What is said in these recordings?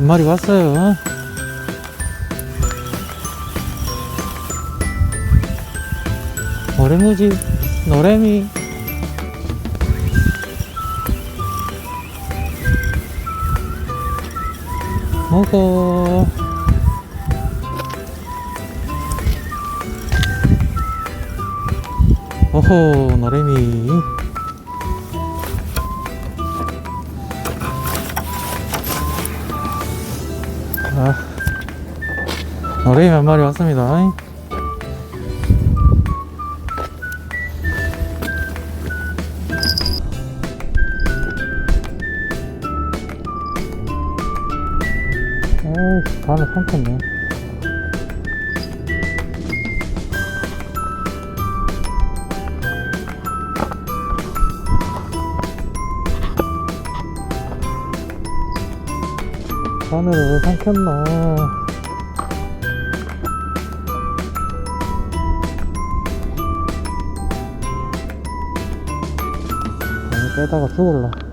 한 마리 왔어요. 노래무지 노래미. 먹어. 오호 노래미 노래미 한 마리 왔습니다. 에이, 바늘 삼켰네. 바늘을 왜 삼켰노? 빼다가 죽을라.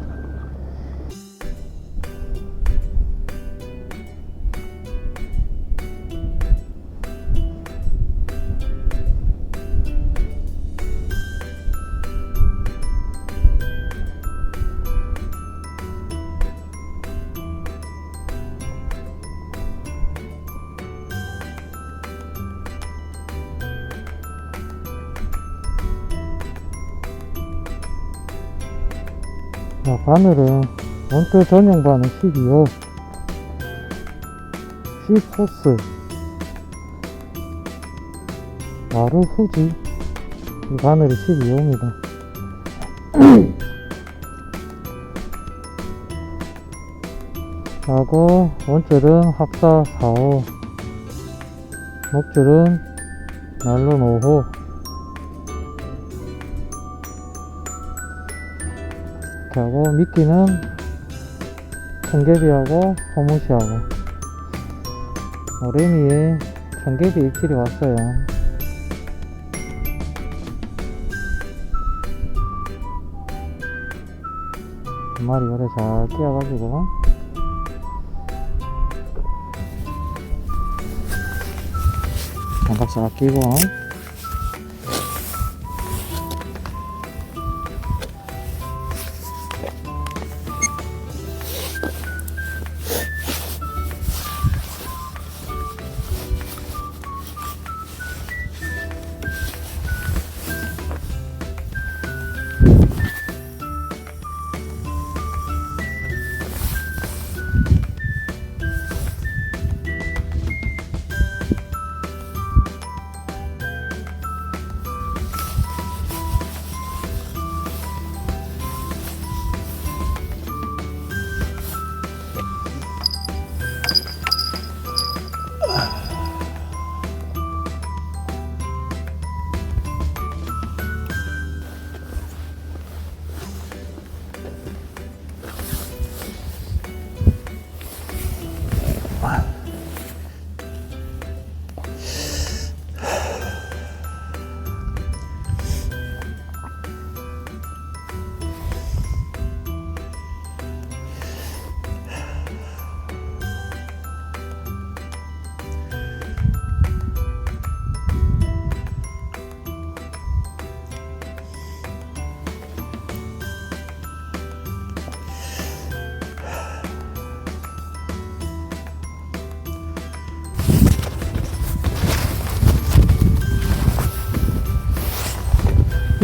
바늘은 원투 전용 바늘 12호 C포스. 마루 후지. 이 바늘이 12호입니다. 하고 원줄은 합사 4호 목줄은 날론 5호 하고 미끼는 청개비하고 호무시하고 오레미에 청개비 입질이 왔어요. 한 마리 요래 잘 끼어가지고. 장갑 싹 끼고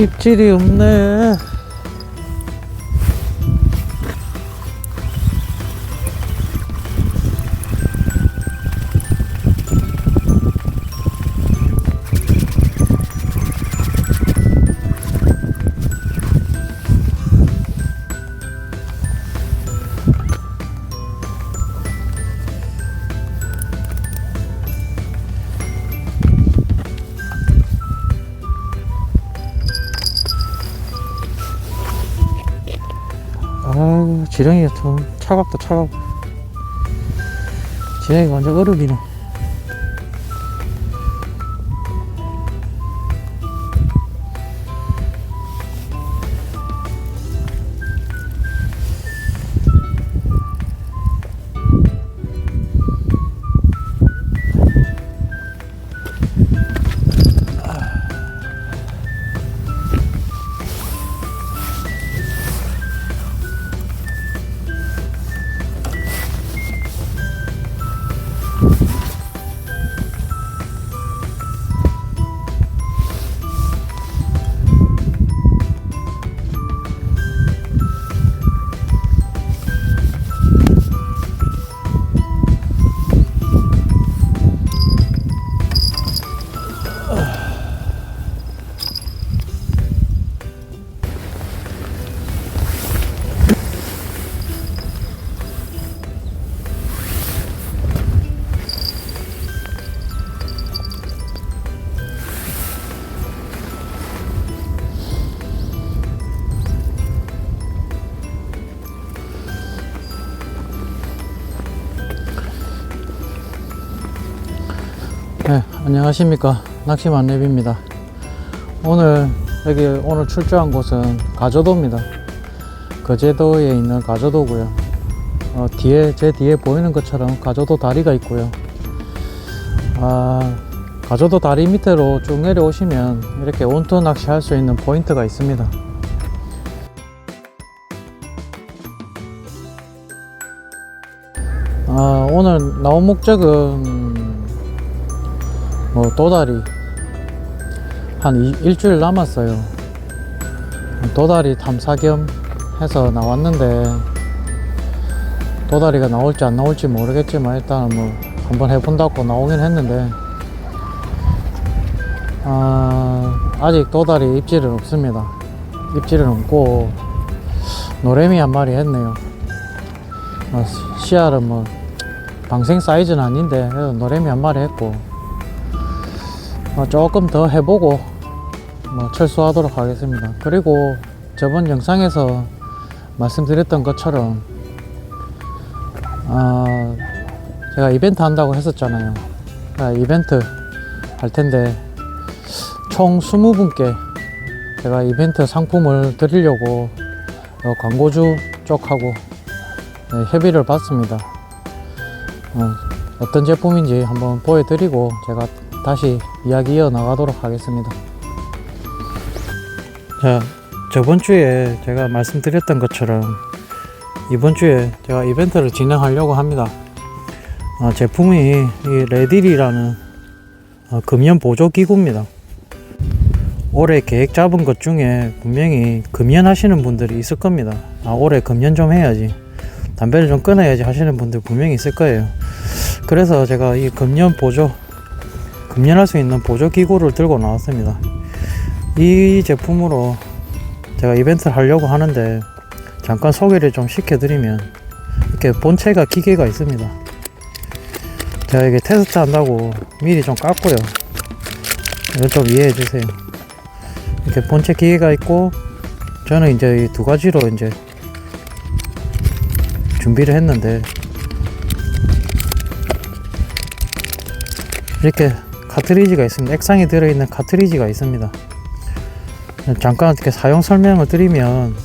입질이 없네. 지렁이가 좀 차갑다 차갑 지렁이가 완전 얼음이네 안녕하십니까. 낚시만 랩입니다. 오늘, 여기 오늘 출조한 곳은 가조도입니다. 거제도에 있는 가조도고요. 어, 뒤에, 제 뒤에 보이는 것처럼 가조도 다리가 있고요. 아, 가조도 다리 밑으로 쭉 내려오시면 이렇게 온토 낚시 할 수 있는 포인트가 있습니다. 아, 오늘 나온 목적은 뭐 도다리 한 이- 일주일 남았어요. 도다리 탐사 겸 해서 나왔는데 도다리가 나올지 안 나올지 모르겠지만 일단은 뭐 한번 해본다고 나오긴 했는데 아, 아직 도다리 입질은 없습니다. 입질은 없고 노래미 한 마리 했네요. 어, 씨알은 뭐 방생 사이즈는 아닌데 노래미 한 마리 했고 어, 조금 더 해보고 뭐 철수하도록 하겠습니다. 그리고 저번 영상에서 말씀드렸던 것처럼 어, 제가 이벤트 한다고 했었잖아요. 아, 이벤트 할 텐데 총 20분께 제가 이벤트 상품을 드리려고 어, 광고주 쪽하고 네, 협의를 받습니다. 어, 어떤 제품인지 한번 보여드리고 제가 다시 이야기 이어 나가도록 하겠습니다. 자, 저번 주에 제가 말씀드렸던 것처럼 이번 주에 제가 이벤트를 진행하려고 합니다. 어, 제품이 이 레딜이라는 어, 금연 보조 기구입니다. 올해 계획 잡은 것 중에 분명히 금연 하시는 분들이 있을 겁니다. 아, 올해 금연 좀 해야지. 담배를 좀 끊어야지 하시는 분들 분명히 있을 거예요. 그래서 제가 이 금연 보조 금연할 수 있는 보조 기구를 들고 나왔습니다. 이 제품으로 제가 이벤트를 하려고 하는데 잠깐 소개를 좀 시켜드리면 이렇게 본체가 기계가 있습니다. 제가 이게 테스트 한다고 미리 좀 깠고요. 이거 좀 이해해 주세요. 이렇게 본체 기계가 있고 저는 이제 이 두 가지로 이제 준비를 했는데 이렇게 카트리지가 있습니다. 액상이 들어있는 카트리지가 있습니다. 잠깐 이렇게 사용 설명을 드리면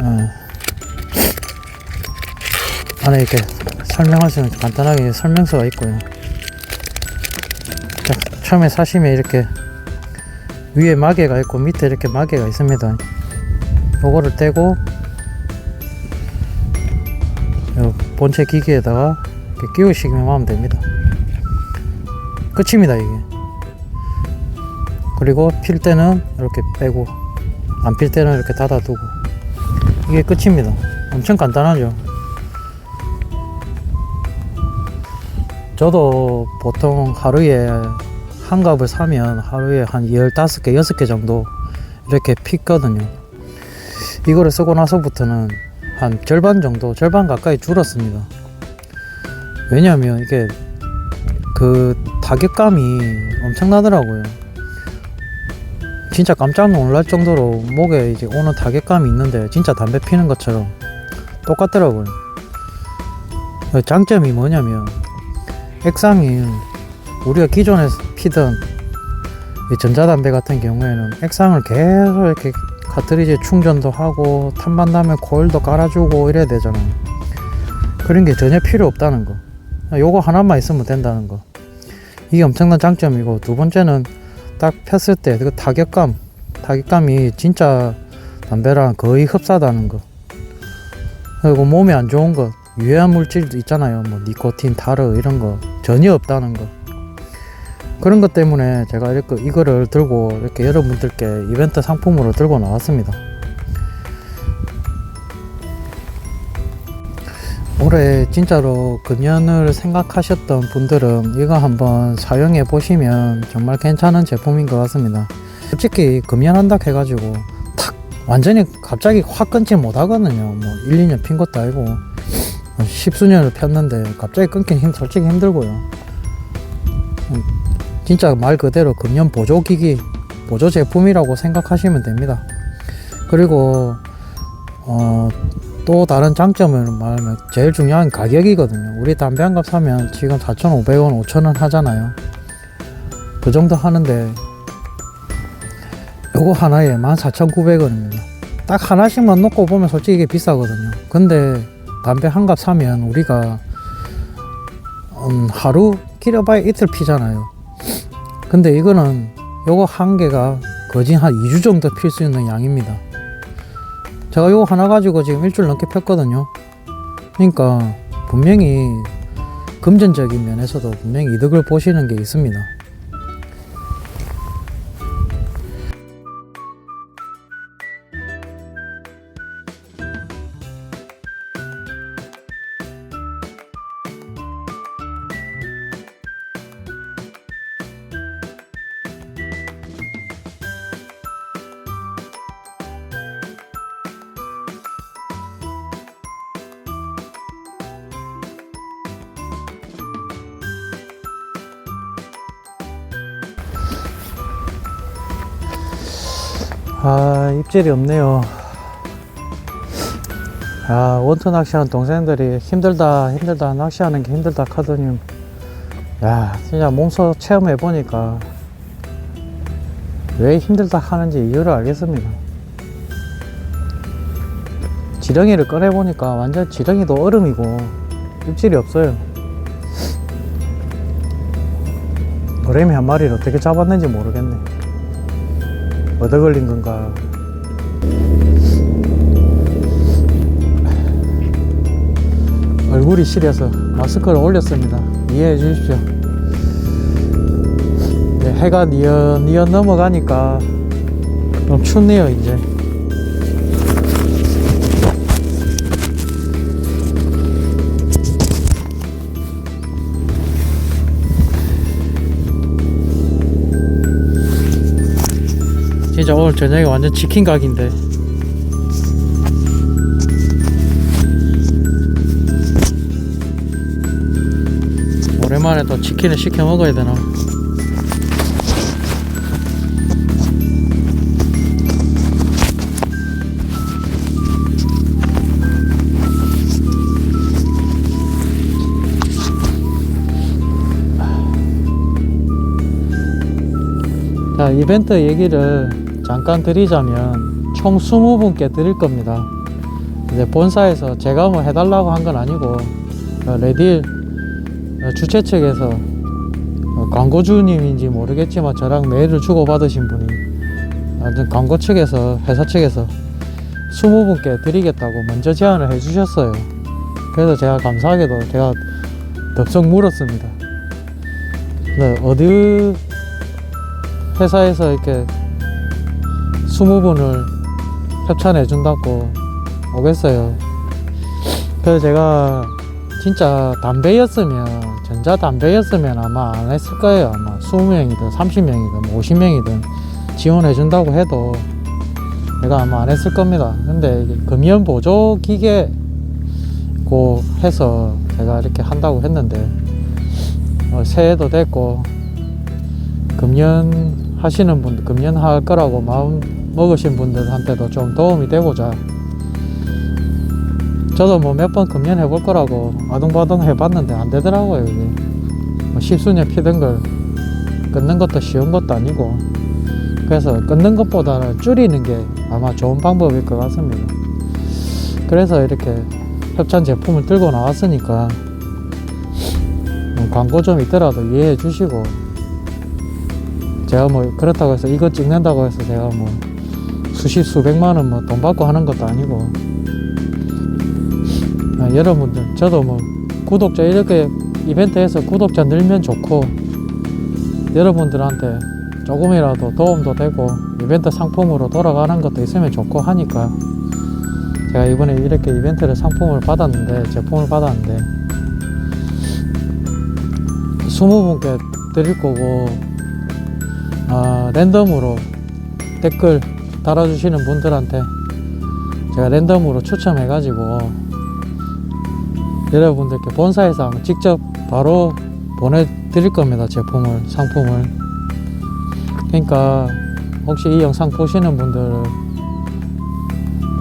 어, 안에 이렇게 설명할 수 있는 간단하게 설명서가 있고요. 자, 처음에 사시면 이렇게 위에 마개가 있고 밑에 이렇게 마개가 있습니다. 요거를 떼고 요 본체 기기에다가 끼우시기만 하면 됩니다. 끝입니다 이게. 그리고 필 때는 이렇게 빼고 안 필 때는 이렇게 닫아두고 이게 끝입니다. 엄청 간단하죠. 저도 보통 하루에 한 갑을 사면 하루에 한 15개, 6개 정도 이렇게 피거든요. 이거를 쓰고 나서부터는 한 절반 정도, 절반 가까이 줄었습니다. 왜냐하면 이게 그 타격감이 엄청나더라고요. 진짜 깜짝 놀랄 정도로 목에 이제 오는 타격감이 있는데 진짜 담배 피는 것처럼 똑같더라고요. 그 장점이 뭐냐면 액상이 우리가 기존에 피던 이 전자담배 같은 경우에는 액상을 계속 이렇게 카트리지 충전도 하고 탐만 나면 코일도 깔아주고 이래야 되잖아요. 그런 게 전혀 필요 없다는 거. 요거 하나만 있으면 된다는 거. 이게 엄청난 장점이고 두 번째는 딱 폈을 때 그 타격감, 타격감이 진짜 담배랑 거의 흡사하다는 거. 그리고 몸에 안 좋은 거, 유해한 물질도 있잖아요. 뭐 니코틴, 타르 이런 거 전혀 없다는 거. 그런 것 때문에 제가 이렇게 이거를 들고 이렇게 여러분들께 이벤트 상품으로 들고 나왔습니다. 올해 진짜로 금연을 생각하셨던 분들은 이거 한번 사용해 보시면 정말 괜찮은 제품인 것 같습니다. 솔직히 금연한다 해가지고 탁 완전히 갑자기 확 끊지 못하거든요. 뭐 1, 2년 핀 것도 아니고 십수년을 폈는데 갑자기 끊긴 힘 솔직히 힘들고요. 음, 진짜 말 그대로 금연 보조기기 보조 제품이라고 생각하시면 됩니다. 그리고 어, 또 다른 장점을 말하면 제일 중요한 가격이거든요. 우리 담배 한 갑 사면 지금 4,500원, 5,000원 하잖아요. 그 정도 하는데 요거 하나에 14,900원입니다. 딱 하나씩만 놓고 보면 솔직히 이게 비싸거든요. 근데 담배 한 갑 사면 우리가 음, 하루 길어봐야 이틀 피잖아요. 근데 이거는 요거 한 개가 거진 한 2주 정도 필 수 있는 양입니다. 제가 요거 하나 가지고 지금 일주일 넘게 폈거든요. 그러니까 분명히 금전적인 면에서도 분명히 이득을 보시는 게 있습니다. 아 입질이 없네요. 아 원투 낚시하는 동생들이 힘들다 힘들다 낚시하는 게 힘들다 하더니 야 진짜 몸소 체험해 보니까 왜 힘들다 하는지 이유를 알겠습니다. 지렁이를 꺼내 보니까 완전 지렁이도 얼음이고 입질이 없어요. 노래미 한 마리를 어떻게 잡았는지 모르겠네. 얻어 걸린 건가? 얼굴이 시려서 마스크를 올렸습니다. 이해해 주십시오. 이제 해가 니언니언 넘어가니까 너무 춥네요, 이제. 진짜 오늘 저녁에 완전 치킨 각인데. 오랜만에 또 치킨을 시켜 먹어야 되나? 자 이벤트 얘기를 잠깐 드리자면 총 20분께 드릴 겁니다. 이제 본사에서 제가 뭐 해달라고 한 건 아니고 어, 레딜 어, 주최 측에서 어, 광고주님인지 모르겠지만 저랑 메일을 주고받으신 분이 광고 측에서 회사 측에서 20분께 드리겠다고 먼저 제안을 해주셨어요. 그래서 제가 감사하게도 제가 덥석 물었습니다. 네, 어디 회사에서 이렇게 20분을 협찬해 준다고 오겠어요. 그래서 제가 진짜 담배였으면 전자 담배였으면 아마 안 했을 거예요. 아마 20명이든 30명이든 50명이든 지원해 준다고 해도 내가 아마 안 했을 겁니다. 근데 금연 보조 기계고 해서 제가 이렇게 한다고 했는데 어, 새해도 됐고 금연 하시는 분들 금연 할 거라고 마음 먹으신 분들한테도 좀 도움이 되고자 저도 뭐 몇 번 금연 해 볼 거라고 아둥바둥 해봤는데 안 되더라고요 이게. 뭐 십수년 피던 걸 끊는 것도 쉬운 것도 아니고 그래서 끊는 것보다는 줄이는 게 아마 좋은 방법일 것 같습니다. 그래서 이렇게 협찬 제품을 들고 나왔으니까 음, 광고 좀 있더라도 이해해 주시고 제가 뭐 그렇다고 해서 이거 찍는다고 해서 제가 뭐 수십 수백만 원 뭐 돈 받고 하는 것도 아니고. 아, 여러분들 저도 뭐 구독자 이렇게 이벤트에서 구독자 늘면 좋고 여러분들한테 조금이라도 도움도 되고 이벤트 상품으로 돌아가는 것도 있으면 좋고 하니까. 제가 이번에 이렇게 이벤트를 상품을 받았는데 제품을 받았는데 20분께 드릴 거고 아, 랜덤으로 댓글 달아주시는 분들한테 제가 랜덤으로 추첨해 가지고 여러분들께 본사에서 직접 바로 보내드릴 겁니다 제품을 상품을. 그러니까 혹시 이 영상 보시는 분들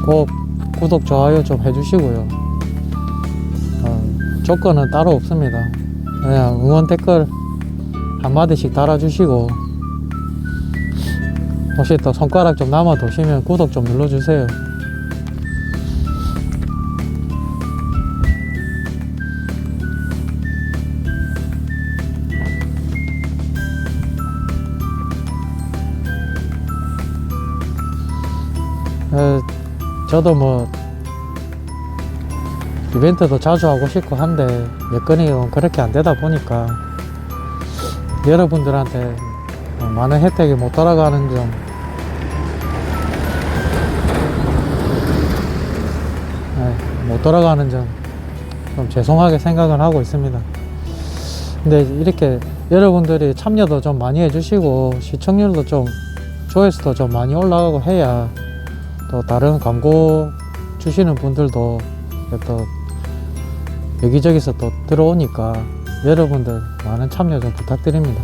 꼭 구독 좋아요 좀 해주시고요. 어, 조건은 따로 없습니다. 그냥 응원 댓글 한마디씩 달아주시고 혹시 또 손가락 좀 남아 도시면 구독 좀 눌러주세요. 어, 저도 뭐 이벤트도 자주 하고 싶고 한데 여건이 좀 그렇게 안 되다 보니까 여러분들한테 어, 많은 혜택이 못 돌아가는 점 못 돌아가는 점 좀 죄송하게 생각은 하고 있습니다. 근데 이렇게 여러분들이 참여도 좀 많이 해주시고 시청률도 좀 조회수도 좀 많이 올라가고 해야 또 다른 광고 주시는 분들도 또 여기저기서 또 들어오니까 여러분들 많은 참여 좀 부탁드립니다.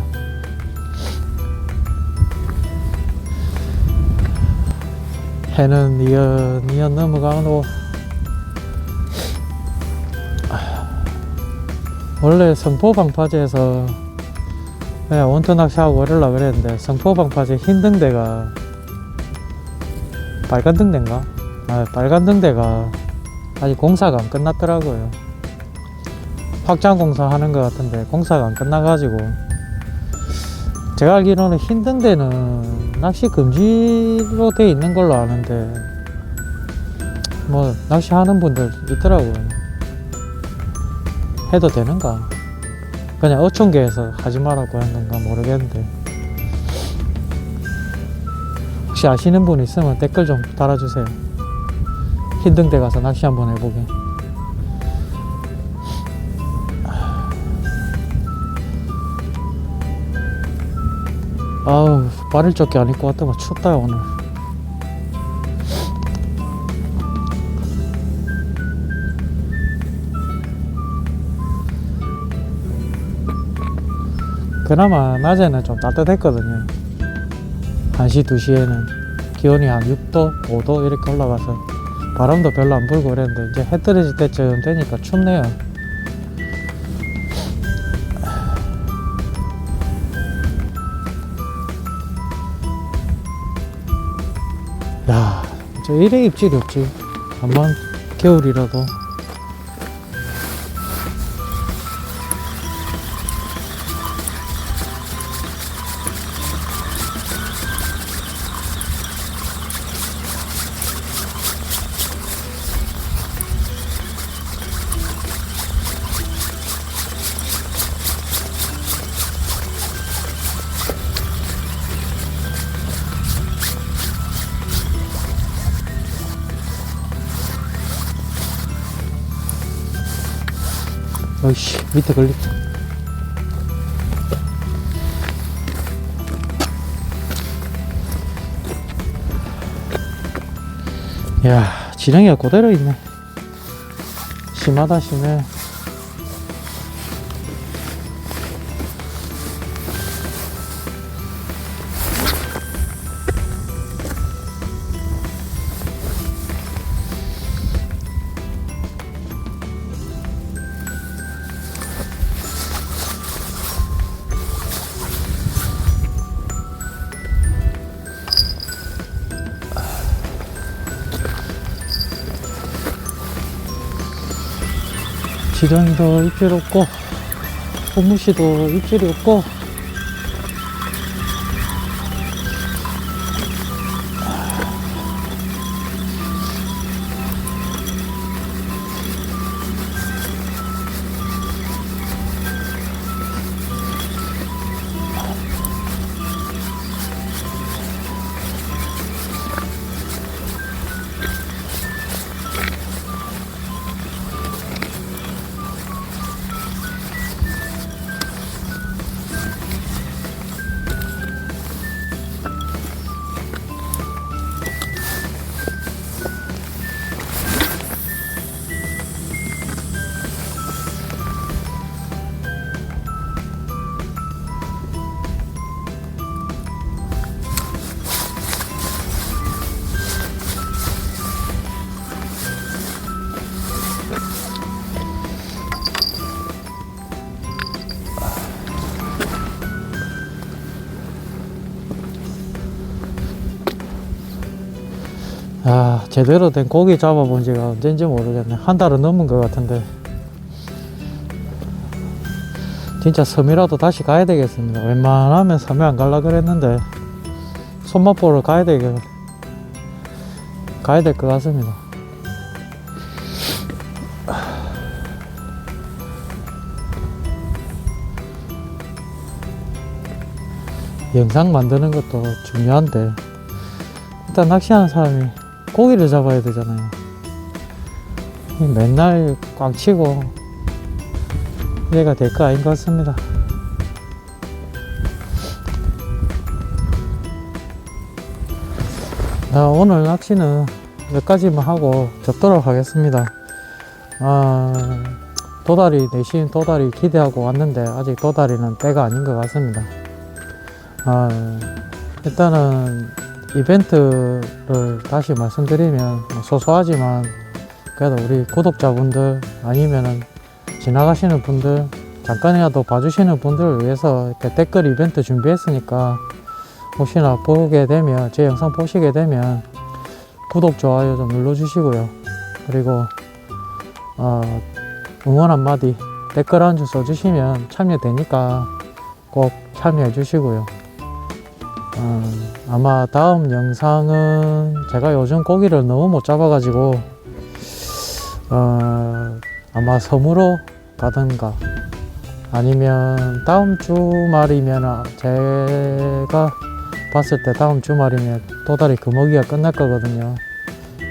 해는 니은 니은 넘어가노 원래 성포방파제에서 그냥 원터 낚시하고 그러려고 그랬는데 성포방파제 힘든 데가 빨간 등대인가? 아, 빨간 등대가 아직 공사가 안 끝났더라고요. 확장 공사 하는 것 같은데 공사가 안 끝나가지고 제가 알기로는 흰 등대는 낚시 금지로 돼 있는 걸로 아는데 뭐 낚시하는 분들 있더라고요. 해도 되는가? 그냥 어촌계에서 하지 말라고 한 건가 모르겠는데 혹시 아시는 분 있으면 댓글 좀 달아주세요. 흰등대 가서 낚시 한번 해보게. 아우 발을 좁게 안 입고 왔다가 춥다 오늘. 그나마 낮에는 좀 따뜻했거든요. 1시, 2시에는 기온이 한 6도, 5도 이렇게 올라가서 바람도 별로 안 불고 그랬는데 이제 해 떨어질 때쯤 되니까 춥네요. 야, 저 이래 입질이 없지. 한번 겨울이라도. 밑에 걸렸다. 야, 지렁이가 그대로 있네. 심하다, 심해. 지렁이도 입질 없고 호무시도 입질이 없고 제대로 된 고기 잡아본 지가 언젠지 모르겠네. 한 달은 넘은 것 같은데. 진짜 섬이라도 다시 가야 되겠습니다. 웬만하면 섬에 안 갈라 그랬는데 손맛 보러 가야 되겠 가야 될 것 같습니다. 영상 만드는 것도 중요한데 일단 낚시하는 사람이 고기를 잡아야 되잖아요. 맨날 꽝 치고 이래가 될 거 아닌 것 같습니다. 아, 오늘 낚시는 여기까지만 하고 접도록 하겠습니다. 아, 도다리, 내신 도다리 기대하고 왔는데 아직 도다리는 때가 아닌 것 같습니다. 아, 일단은 이벤트를 다시 말씀드리면 뭐 소소하지만 그래도 우리 구독자분들 아니면은 지나가시는 분들 잠깐이라도 봐주시는 분들을 위해서 이렇게 댓글 이벤트 준비했으니까 혹시나 보게 되면 제 영상 보시게 되면 구독 좋아요 좀 눌러주시고요. 그리고 어, 응원 한마디 댓글 한 줄 써주시면 참여되니까 꼭 참여해 주시고요 어, 아마 다음 영상은 제가 요즘 고기를 너무 못 잡아가지고 어, 아마 섬으로 가든가 아니면 다음 주말이면 제가 봤을 때 다음 주말이면 도다리 금어기가 끝날 거거든요.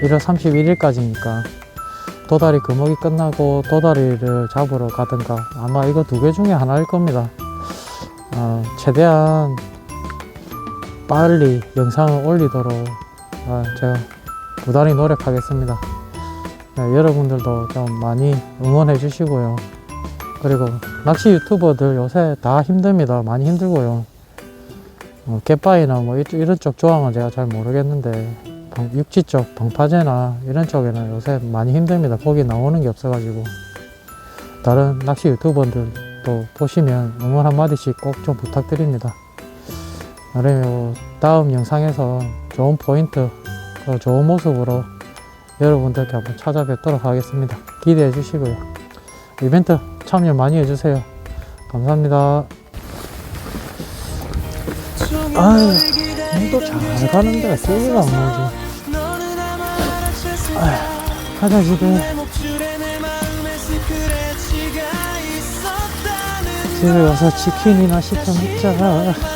1월 31일까지니까 도다리 금어기 끝나고 도다리를 잡으러 가든가 아마 이거 두 개 중에 하나일 겁니다. 어, 최대한 빨리 영상을 올리도록 아, 제가 부단히 노력하겠습니다. 네, 여러분들도 좀 많이 응원해 주시고요. 그리고 낚시 유튜버들 요새 다 힘듭니다. 많이 힘들고요. 어, 갯바위나 뭐 이- 이런 쪽 조항은 제가 잘 모르겠는데 방- 육지 쪽 방파제나 이런 쪽에는 요새 많이 힘듭니다. 거기 나오는 게 없어가지고 다른 낚시 유튜버들도 보시면 응원 한마디씩 꼭 좀 부탁드립니다. 그리고 다음 영상에서 좋은 포인트, 그 좋은 모습으로 여러분들께 한번 찾아뵙도록 하겠습니다. 기대해 주시고요. 이벤트 참여 많이 해주세요. 감사합니다. 아유, 눈도 잘 가는데 소리가 안 나지. 아휴, 가자 집에. 집에 가서 치킨이나 시켜 먹자.